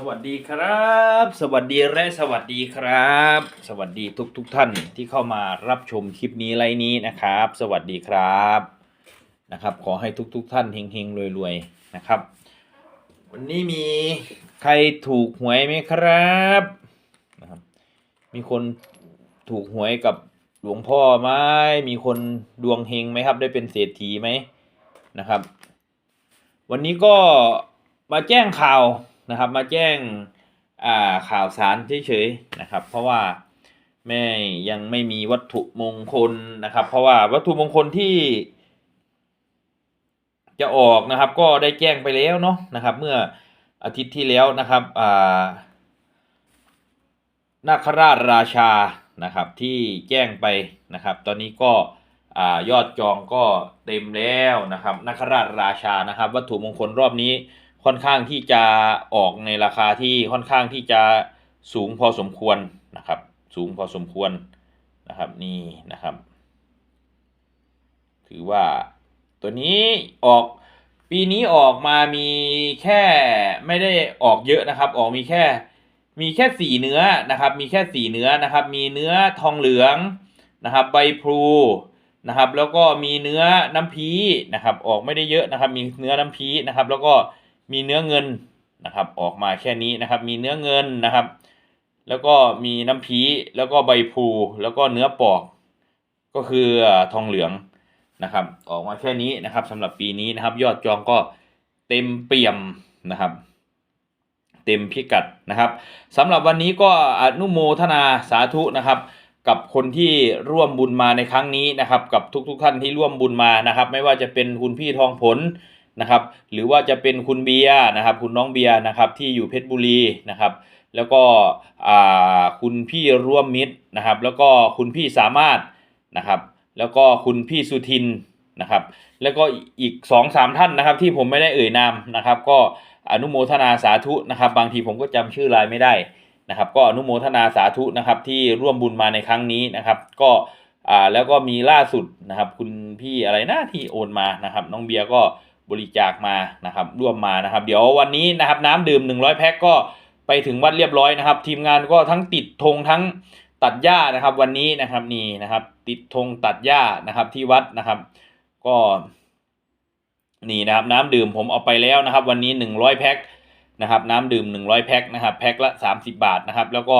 สวัสดีครับ สวัสดีและสวัสดีครับ สวัสดีทุกทุกท่านที่เข้ามารับชมคลิปนี้ไลน์นี้นะครับ สวัสดีครับนะครับ ขอให้ทุกทุกท่านเฮงๆรวยๆนะครับ วันนี้มีใครถูกหวยไหมครับนะครับ มีคนถูกหวยกับหลวงพ่อไหมมีคนดวงเฮงไหมครับ ได้เป็นเศรษฐีไหมนะครับ วันนี้ก็มาแจ้งข่าว นะครับ มาแจ้งข่าวสารเฉยๆนะครับ เพราะว่าแม่ยังไม่มีวัตถุมงคลนะครับ เพราะว่าวัตถุมงคลที่ จะออกนะครับ ก็ได้แจ้งไปแล้วเนาะนะครับ เมื่ออาทิตย์ที่แล้วนะครับอ่านาคราชราชานะครับที่แจ้งไปนะครับ ตอนนี้ก็อยอดจองก็เต็มแล้วนะครับนาคราชราชานะครับ วัตถุมงคลรอบนี้ ค่อนข้างที่จะออกในราคาที่ค่อนข้างที่จะสูงพอสมควรนะครับ สูงพอสมควรนะครับนี่นะครับ ถือว่าตัวนี้ออกปีนี้ออกมามีแค่ไม่ได้ออกเยอะนะครับ ออกมีแค่มีแค่สีเนื้อนะครับ มีแค่สีเนื้อนะครับ มีเนื้อทองเหลืองนะครับ ใบพลูนะครับ แล้วก็มีเนื้อน้ำพีนะครับ ออกไม่ได้เยอะนะครับ มีเนื้อน้ำพีนะครับ แล้วก็ มีเนื้อเงินนะครับออกมาแค่นี้นะครับ มีเนื้อเงินนะครับ แล้วก็มีน้ำพีแล้วก็ใบพลูแล้วก็เนื้อปอกก็คือทองเหลืองนะครับ ออกมาแค่นี้นะครับสำหรับปีนี้นะครับ ยอดจองก็เต็มเปี่ยมนะครับ เต็มพิกัดนะครับสำหรับวันนี้ก็อนุโมทนาสาธุนะครับ กับคนที่ร่วมบุญมาในครั้งนี้นะครับ กับทุกๆท่านที่ร่วมบุญมานะครับ ไม่ว่าจะเป็นคุณพี่ทองผล นะครับ หรือว่าจะเป็นคุณเบียร์นะครับ คุณน้องเบียร์นะครับที่อยู่เพชรบุรีนะครับ แล้วก็คุณพี่ร่วมมิตรนะครับ แล้วก็คุณพี่สามารถนะครับ แล้วก็คุณพี่สุทินนะครับ แล้วก็อีกสองสามท่านนะครับ ที่ผมไม่ได้เอ่ยนามนะครับ ก็อนุโมทนาสาธุนะครับ บางทีผมก็จำชื่อรายไม่ได้นะครับ ก็อนุโมทนาสาธุนะครับที่ร่วมบุญมาในครั้งนี้นะครับ ก็อ่าแล้วก็มีล่าสุดนะครับ คุณพี่อะไรนะที่โอนมานะครับ น้องเบียร์ก็ บริจาคมานะครับร่วมมานะครับ เดี๋ยววันนี้นะครับน้ำดื่ม 100 แพ็คก็ไปถึงวัดเรียบร้อยนะครับ ทีมงานก็ทั้งติดธงทั้งตัดหญ้านะครับ วันนี้นะครับนี่นะครับ ติดธงตัดหญ้านะครับที่วัดนะครับ ก็นี่นะครับน้ำดื่มผมเอาไปแล้วนะครับ วันนี้หนึ่งร้อยแพ็คนะครับน้ำดื่มหนึ่งร้อยแพ็คนะครับแพ็คละสามสิบาทนะครับ แล้วก็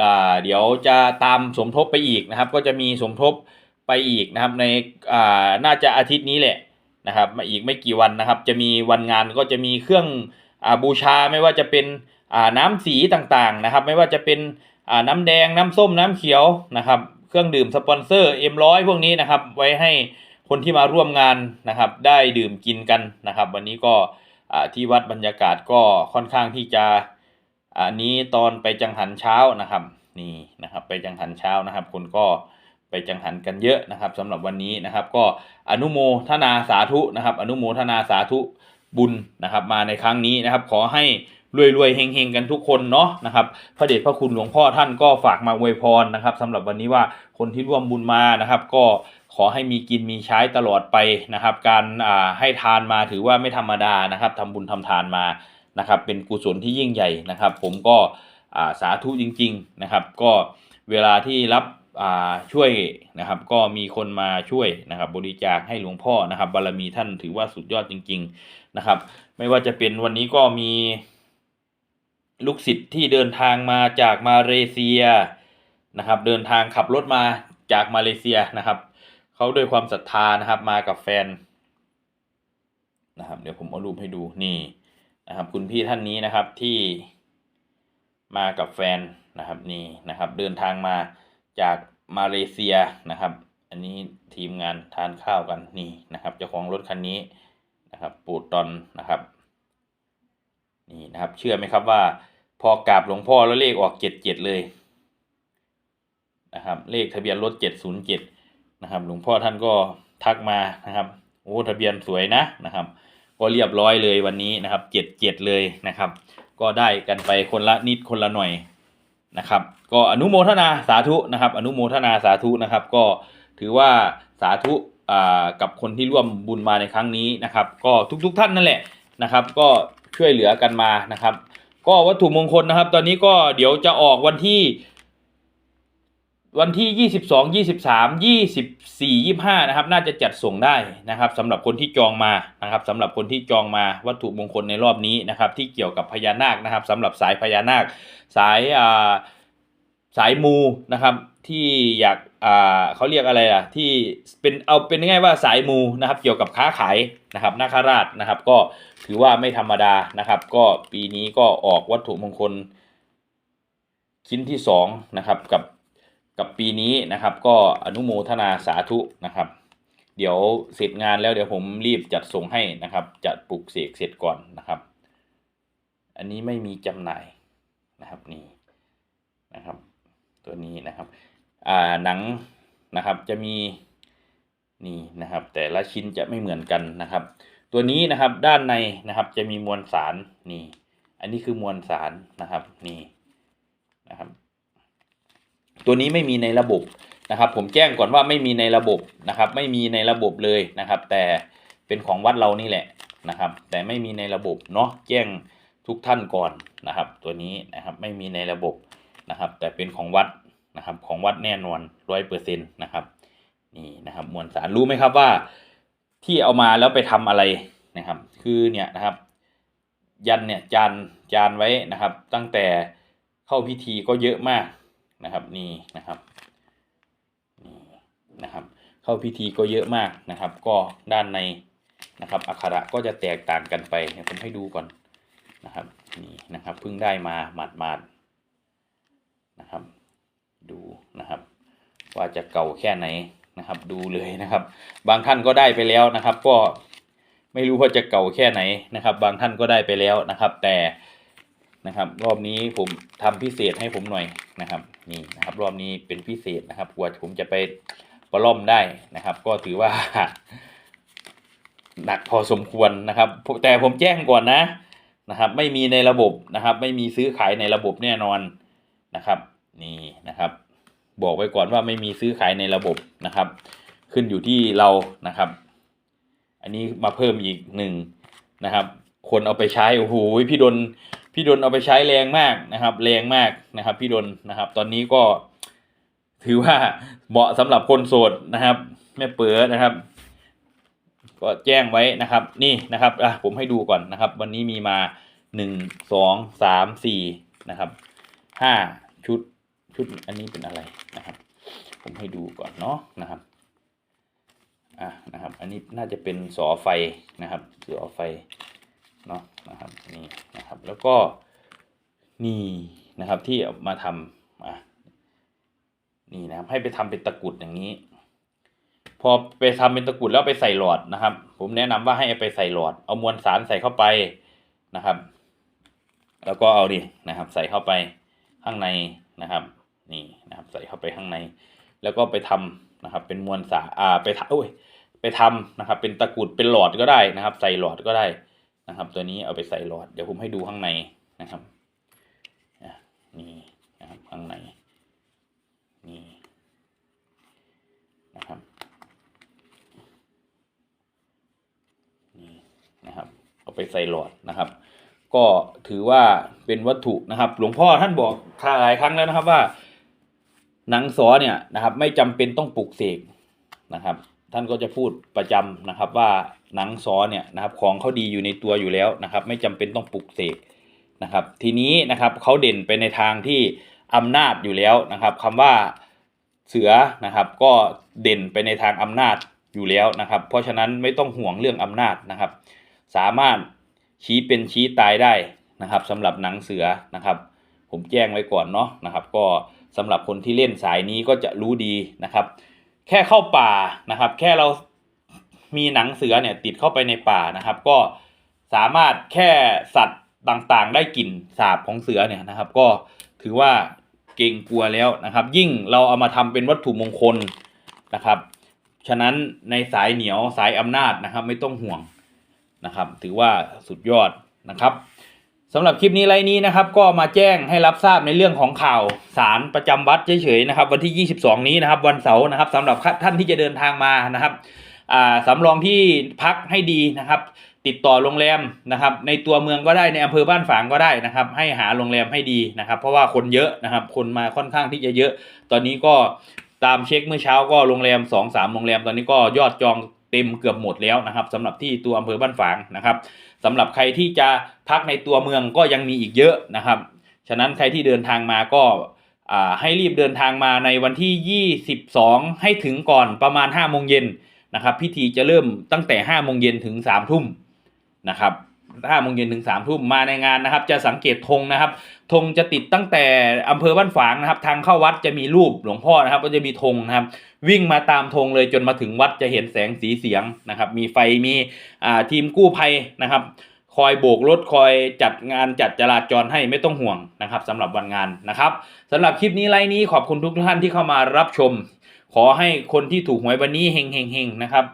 อ่าเดี๋ยวจะตามสมทบไปอีกนะครับ ก็จะมีสมทบไปอีกนะครับในอ่าน่าจะอาทิตย์นี้แหละ นะครับมาอีกไม่กี่วันนะครับ จะมีวันงานก็จะมีเครื่องอบูชาไม่ว่าจะเป็นน้ำสีต่างๆนะครับ ไม่ว่าจะเป็นน้ำแดงน้ำส้มน้ำเขียวนะครับ เครื่องดื่มสปอนเซอร์ M100 พวกนี้นะครับ ไว้ให้คนที่มาร่วมงานนะครับ ได้ดื่มกินกันนะครับ วันนี้ก็ที่วัดบรรยากาศก็ค่อนข้างที่จะอันนี้ตอนไปจังหันเช้านะครับ นี่นะครับ ไปจังหันเช้านะครับคนก็ ไปจังหันกันเยอะนะครับสำหรับวันนี้นะครับ ก็อนุโมทนาสาธุนะครับ อนุโมทนาสาธุบุญนะครับ มาในครั้งนี้นะครับ ขอให้รวยๆเฮงๆกันทุกคนเนาะนะครับพระเดชพระคุณหลวงพ่อท่านก็ฝากมาอวยพรนะครับสำหรับวันนี้ว่าคนที่ร่วมบุญมานะครับ ก็ขอให้มีกินมีใช้ตลอดไปนะครับ การอ่าให้ทานมาถือว่าไม่ธรรมดานะครับทำบุญทำทานมานะครับ เป็นกุศลที่ยิ่งใหญ่นะครับ ผมก็อ่าสาธุจริง ๆนะครับ ก็เวลาที่รับ ช่วยนะครับ ก็มีคนมาช่วยนะครับ บริจาคให้หลวงพ่อนะครับ บารมีท่านถือว่าสุดยอดจริง ๆนะครับ ไม่ว่าจะเป็นวันนี้ก็มีลูกศิษย์ที่เดินทางมาจากมาเลเซียนะครับ เดินทางขับรถมาจากมาเลเซียนะครับเขาด้วยความศรัทธานะครับมากับแฟนนะครับ เดี๋ยวผมเอารูปให้ดูนี่นะครับ คุณพี่ท่านนี้นะครับที่มากับแฟนนะครับนี่นะครับ เดินทางมา จากมาเลเซียนะครับ อันนี้ทีมงานทานข้าวกันนี่นะครับเจ้าของรถคันนี้นะครับปูตอนนะครับนี่นะครับเชื่อไหมครับว่าพอกราบหลวงพ่อแล้วเลขออกเจ็ดเจ็ดเลยนะครับเลขทะเบียนรถเจ็ดศูนย์เจ็ดนะครับหลวงพ่อท่านก็ทักมานะครับโอ้ทะเบียนสวยนะนะครับ ก็เรียบร้อยเลยวันนี้นะครับเจ็ดเจ็ดเลยนะครับ ก็ได้กันไปคนละนิดคนละหน่อย นะครับ ก็อนุโมทนาสาธุนะครับ อนุโมทนาสาธุนะครับ ก็ถือว่าสาธุอ่ากับคนที่ร่วมบุญมาในครั้งนี้นะครับ ก็ทุกๆท่านนั่นแหละนะครับ ก็ช่วยเหลือกันมานะครับ ก็วัตถุมงคลนะครับ ตอนนี้ก็เดี๋ยวจะออกวันที่ วันที่ยี่สิบสองยี่สิบสามยี่สิบสี่ยี่ห้านะครับ น่าจะจัดส่งได้นะครับสำหรับคนที่จองมานะครับสำหรับคนที่จองมาวัตถุมงคลในรอบนี้นะครับ ที่เกี่ยวกับพญานาคนะครับสำหรับสายพญานาค สายอ่าสายมูนะครับ ที่อยากอ่าเขาเรียกอะไรล่ะ ที่เป็นเอาเป็นง่ายว่าสายมูนะครับ เกี่ยวกับค้าขายนะครับนาคราชนะครับ ก็ถือว่าไม่ธรรมดานะครับ ก็ปีนี้ก็ออกวัตถุมงคลชิ้นที่สองนะครับกับ กับปีนี้นะครับ ก็อนุโมทนาสาธุนะครับ เดี๋ยวเสร็จงานแล้วเดี๋ยวผมรีบจัดส่งให้นะครับ จัดปลุกเสกเสร็จก่อนนะครับ อันนี้ไม่มีจำหน่ายนะครับนี่นะครับ ตัวนี้นะครับอ่าหนังนะครับจะมีนี่นะครับ แต่ละชิ้นจะไม่เหมือนกันนะครับ ตัวนี้นะครับด้านในนะครับจะมีมวลสารนี่ อันนี้คือมวลสารนะครับนี่นะครับ ตัวนี้ไม่มีในระบบนะครับ ผมแจ้งก่อนว่าไม่มีในระบบนะครับ ไม่มีในระบบเลยนะครับ แต่เป็นของวัดเรานี่แหละนะครับ แต่ไม่มีในระบบเนาะแจ้งทุกท่านก่อนนะครับ ตัวนี้นะครับไม่มีในระบบนะครับ แต่เป็นของวัดนะครับของวัดแน่นอนร้อยเปอร์เซ็นต์นะครับนี่นะครับมวลสารรู้ไหมครับว่าที่เอามาแล้วไปทำอะไรนะครับ คือเนี่ยนะครับ ยันเนี่ยจานจานไว้นะครับ ตั้งแต่เข้าพิธีก็เยอะมาก นะครับนี่นะครับนี่นะครับ เข้าพิธีก็เยอะมากนะครับ ก็ด้านในนะครับอักขระก็จะแตกต่างกันไปผมให้ดูก่อนนะครับนี่นะครับเพิ่งได้มาหมาดๆดนะครับดูนะครับ ว่าจะเก่าแค่ไหนนะครับ ดูเลยนะครับ บางท่านก็ได้ไปแล้วนะครับ ก็ไม่รู้ว่าจะเก่าแค่ไหนนะครับ บางท่านก็ได้ไปแล้วนะครับ แต่ นะครับ รอบนี้ผมทำพิเศษให้ผมหน่อยนะครับ นี่นะครับ รอบนี้เป็นพิเศษนะครับกว่าผมจะไปประล่อมได้นะครับ ก็ถือว่าหนักพอสมควรนะครับ แต่ผมแจ้งก่อนนะนะครับ ไม่มีในระบบนะครับ ไม่มีซื้อขายในระบบแน่นอนนะครับ นี่นะครับ บอกไว้ก่อนว่าไม่มีซื้อขายในระบบนะครับ ขึ้นอยู่ที่เรานะครับ อันนี้มาเพิ่มอีกหนึ่งนะครับ คนเอาไปใช้โอ้โหพี่ดน พี่ดนเอาไปใช้แรงมากนะครับ แรงมากนะครับ พี่ดนนะครับ ตอนนี้ก็ ถือว่าเหมาะสำหรับคนโสดนะครับแม่เป๋อนะครับ ก็แจ้งไว้นะครับ นี่นะครับอะผมให้ดูก่อนนะครับ วันนี้มีมาหนึ่งสองสามสี่นะครับห้าชุดชุดอันนี้เป็นอะไรนะครับ ผมให้ดูก่อนเนาะนะครับอะนะครับ อันนี้น่าจะเป็นสอไฟนะครับสอไฟ เนาะนะครับนี่นะครับแล้วก็นี่นะครับที่เอามาทำอะนี่นะครับให้ไปทำเป็นตะกรุดอย่างนี้ พอไปทำเป็นตะกรุดแล้วไปใส่หลอดนะครับ ผมแนะนำว่าให้ไปใส่หลอด เอามวลสารใส่เข้าไปนะครับ แล้วก็เอาดินะครับ ใส่เข้าไปข้างในนะครับ นี่นะครับ ใส่เข้าไปข้างใน แล้วก็ไปทำนะครับ เป็นมวลสารอ่าไปทำโอ้ยไปทำนะครับ เป็นตะกรุดเป็นหลอดก็ได้นะครับ ใส่หลอดก็ได้ นะครับ ตัวนี้เอาไปใส่หลอดเดี๋ยวผมให้ดูข้างในนะครับนี่นะครับข้างในนี่นะครับนี่นะครับ เอาไปใส่หลอดนะครับ ก็ถือว่าเป็นวัตถุนะครับ หลวงพ่อท่านบอกหลายครั้งแล้วนะครับว่าหนังสอเนี่ยนะครับ ไม่จำเป็นต้องปลูกเสกนะครับ ท่านก็จะพูดประจำนะครับว่า หนังสอเนี่ยนะครับของเขาดีอยู่ในตัวอยู่แล้วนะครับ ไม่จำเป็นต้องปลูกเสกนะครับ ทีนี้นะครับเขาเด่นไปในทางที่อำนาจอยู่แล้วนะครับคำว่าเสือนะครับ ก็เด่นไปในทางอำนาจอยู่แล้วนะครับ เพราะฉะนั้นไม่ต้องห่วงเรื่องอำนาจนะครับ สามารถชี้เป็นชี้ตายได้นะครับสำหรับหนังเสือนะครับ ผมแจ้งไว้ก่อนเนาะนะครับ ก็สำหรับคนที่เล่นสายนี้ก็จะรู้ดีนะครับ แค่เข้าป่านะครับ แค่เรา มีหนังเสือเนี่ยติดเข้าไปในป่านะครับ ก็สามารถแค่สัตว์ต่างๆ ได้กลิ่นสาบของเสือเนี่ยนะครับ ก็ถือว่าเก่งกลัวแล้วนะครับ ยิ่งเราเอามาทำเป็นวัตถุมงคลนะครับ ฉะนั้นในสายเหนียวสายอำนาจนะครับ ไม่ต้องห่วงนะครับ ถือว่าสุดยอดนะครับสำหรับคลิปนี้ไลน์นี้นะครับ ก็มาแจ้งให้รับทราบในเรื่องของข่าวสารประจำวัดเฉยๆนะครับ วันที่ 22 นี้นะครับ วันเสาร์นะครับสำหรับท่านที่จะเดินทางมานะครับ สำรองที่พักให้ดีนะครับ ติดต่อโรงแรมนะครับ ในตัวเมืองก็ได้ในอำเภอบ้านฝางก็ได้นะครับ ให้หาโรงแรมให้ดีนะครับ เพราะว่าคนเยอะนะครับ คนมาค่อนข้างที่จะเยอะ ตอนนี้ก็ตามเช็คเมื่อเช้าก็โรงแรม2อสามโรงแรมตอนนี้ก็ยอดจองเต็มเกือบหมดแล้วนะครับสำหรับที่ตัวอำเภอบ้านฝางนะครับสำหรับใครที่จะพักในตัวเมืองก็ยังมีอีกเยอะนะครับ ฉะนั้นใครที่เดินทางมาก็อ่าให้รีบเดินทางมาในวันที่ 22 ให้ถึงก่อนประมาณ5โมงเย็น นะครับพิธีจะเริ่มตั้งแต่5โมงเย็นถึง3ทุ่มนะครับ5โมงเย็นถึง3ทุ่มมาในงานนะครับ จะสังเกตธงนะครับธงจะติดตั้งแต่อำเภอบ้านฝางนะครับ ทางเข้าวัดจะมีรูปหลวงพ่อนะครับ ก็จะมีธงนะครับ วิ่งมาตามธงเลยจนมาถึงวัดจะเห็นแสงสีเสียงนะครับ มีไฟมีอ่าทีมกู้ภัยนะครับ คอยโบกรถคอยจัดงานจัดจราจรให้ไม่ต้องห่วงนะครับสำหรับวันงานนะครับสำหรับคลิปนี้ไลน์นี้ขอบคุณทุกท่านที่เข้ามารับชม ขอให้คนที่ถูกหวยวันนี้เฮงเฮงเฮงนะครับ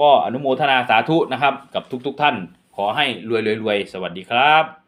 ก็อนุโมทนาสาธุนะครับ กับทุกๆท่าน ขอให้รวยรวยรวยสวัสดีครับ